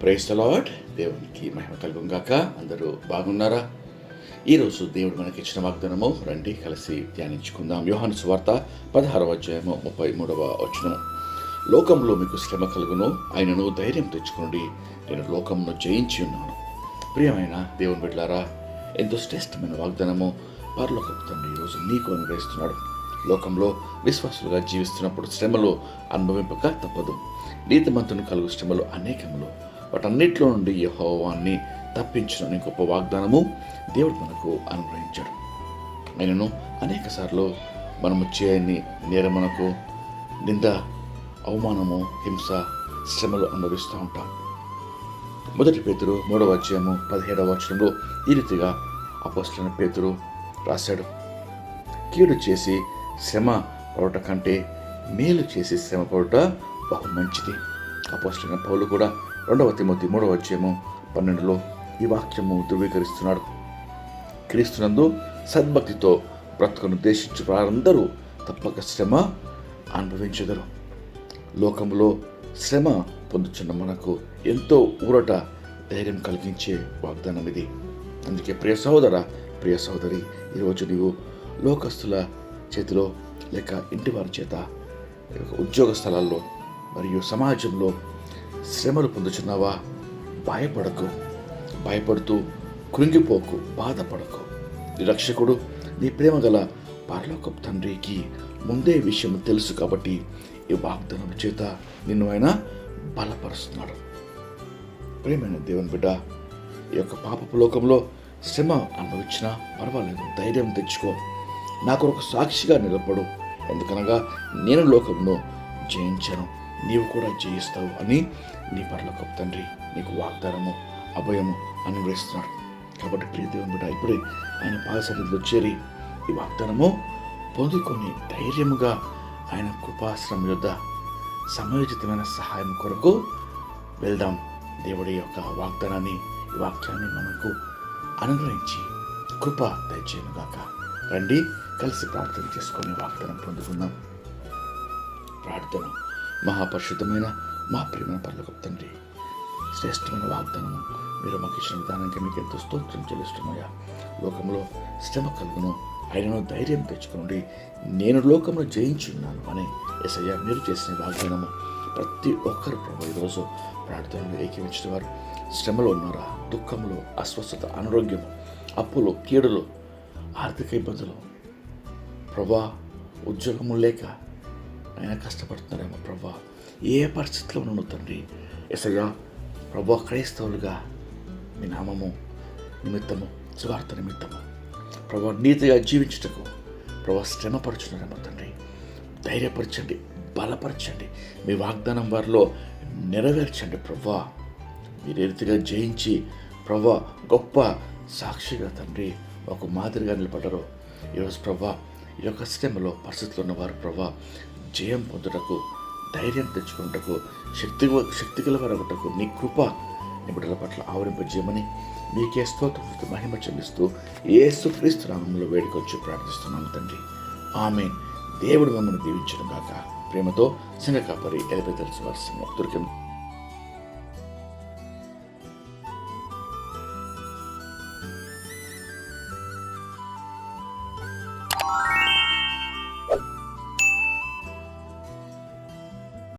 Price lord దేవునికి మహిమ కలుగుంగాక అందరూ బాగున్నారా? ఈరోజు దేవుడు మనకి ఇచ్చిన వాగ్దానము రండి కలిసి ధ్యానించుకుందాం. యోహాను సువార్త పదహారవ అధ్యాయము ముప్పై మూడవ వచనం. లోకంలో మీకు శ్రమ కలుగును ఆయనను ధైర్యం తెచ్చుకోండి. నేను లోకంను జయించి ఉన్నాను. ప్రియమైన దేవుని బిడ్డలారా ఎంతో శ్రేష్టమైన వాగ్దానము పరలోకపు తండ్రి ఈరోజు నీకు అనుగ్రహిస్తున్నాడు. లోకంలో విశ్వాసులుగా జీవిస్తున్నప్పుడు శ్రమలు అనుభవింపక తప్పదు. నీతిమంతుని కలుగు శ్రమలు అనేకములు వాటన్నిటిలో నుండి యహోవాన్ని తప్పించిన. గొప్ప వాగ్దానము దేవుడు మనకు అనుగ్రహించాడు. ఆయనను అనేక సార్లు మనము చేయని నేరమునకు నింద అవమానము హింస శ్రమలు అనుభవిస్తూ ఉంటాం. మొదటి పేతురు మూడవ అధ్యాయము పదిహేడవ వచనంలో ఈ రీతిగా అపోస్టులైన పేతురు రాశాడు. కీడు చేసి శ్రమ పడట కంటే మేలు చేసి శ్రమ పడట బహు మంచిది. అపోస్టులైన పౌలు కూడా రెండవ తిమోతి మూడవ అధ్యాయము పన్నెండులో ఈ వాక్యము ధృవీకరిస్తున్నాడు. క్రీస్తునందు సద్భక్తితో బ్రతుకును ఉద్దేశించు వారందరూ తప్పక శ్రమ అనుభవించగలరు లోకంలో శ్రమ పొందుచున్న మనకు ఎంతో ఊరట ధైర్యం కలిగించే వాగ్దానం ఇది అందుకే ప్రియ సహోదర ప్రియ సహోదరి ఈరోజు నీవు లోకస్తుల చేతిలో లేక ఇంటి వారి చేత ఉద్యోగ స్థలాల్లో మరియు సమాజంలో శ్రమలు పొందుచున్నావా? భయపడకు. భయపడుతూ కృంగిపోకు బాధపడకు. రక్షకుడు నీ ప్రేమ గల పరలోకపు తండ్రికి ముందే విషయం తెలుసు కాబట్టి ఈ వాగ్దానం చేత నిన్ను ఆయన బలపరుస్తున్నాడు. ప్రేమైన దేవుని బిడ్డ ఈ యొక్క పాపపు లోకంలో శ్రమ అనుభవించినా పర్వాలేదు ధైర్యం తెచ్చుకో. నాకు ఒక సాక్షిగా నిలబడు. ఎందుకనగా నేను లోకంలో జయించాను. నీవు కూడా జయిస్తావు అని నీ పరలోకపు తండ్రి నీకు వాగ్దానము అభయము అనుగ్రహిస్తున్నాడు. కాబట్టి ప్రియ బిడ్డ ఇప్పుడే ఆయన పాదసన్నిధిలో చేరి ఈ వాగ్దానము పొందుకొని ధైర్యముగా ఆయన కృపాశ్రమ యొద్ద సమయోచితమైన సహాయం కొరకు వెళ్దాం. దేవుడి యొక్క వాగ్దానాన్ని ఈ వాక్యాన్ని మనకు అనుగ్రహించి కృప దయచేయను గాక. రండి కలిసి ప్రార్థన చేసుకొని వాగ్దానం పొందుకుందాం. ప్రార్థన. మహాపరిశుద్ధమైన మా ప్రేమ పర్లకు తండ్రి శ్రేష్టమైన వాగ్దానము మీరు మాకు ఇచ్చిన విధానానికి మీకు ఎంతో స్తోత్రం చెల్లిస్తున్నాయా లోకంలో శ్రమ కలుగును ఆయనను ధైర్యం తెచ్చుకుని నేను లోకంలో జయించున్నాను అని ఎసయ్య మీరు చేసిన వాగ్దానము. ప్రతి ఒక్కరు ప్రభు ఈరోజు ప్రార్థనలు ఏకీవించిన వారు శ్రమలో ఉన్నారా? దుఃఖంలో అస్వస్థత అనారోగ్యము అప్పులు కీడులు ఆర్థిక ఇబ్బందులు. ప్రభా ఉద్యోగము లేక ఆయన కష్టపడుతున్నారేమో ప్రభా. ఏ పరిస్థితిలో ఉన్నాను తండ్రి? ఎసయ్యా ప్రభా క్రైస్తవులుగా మీ నామము నిమిత్తము సువార్త నిమిత్తము. ప్రభా నీతిగా జీవించుటకు ప్రభా శ్రమపరుచున్నారేమో తండ్రి. ధైర్యపరచండి బలపరచండి. మీ వాగ్దానం వారిలో నెరవేర్చండి ప్రభా. మీరు రీతిగా జయించి ప్రభా గొప్ప సాక్షిగా తండ్రి ఒక మాదిరిగా నిలబడ్డరు ఈరోజు ప్రభా ఈ యొక్క శ్రమలో పరిస్థితులు ఉన్నవారు ప్రభా జయం పొందుటకు ధైర్యం తెచ్చుకుంటకు శక్తి శక్తి కలవరగటకు నీ కృప నిబిడల పట్ల ఆవరింపజేయమని మీకే స్తోత్రం మహిమ చెల్లిస్తూ ఏసు క్రీస్తు నామంలో వేడుకొచ్చి ప్రార్థిస్తున్నాను తండ్రి. ఆమె దేవుడు మమ్మల్ని దీవించడం కాక ప్రేమతో శనకాపరి కాపరి ఎలిపెదల్సి వారి దుర్గం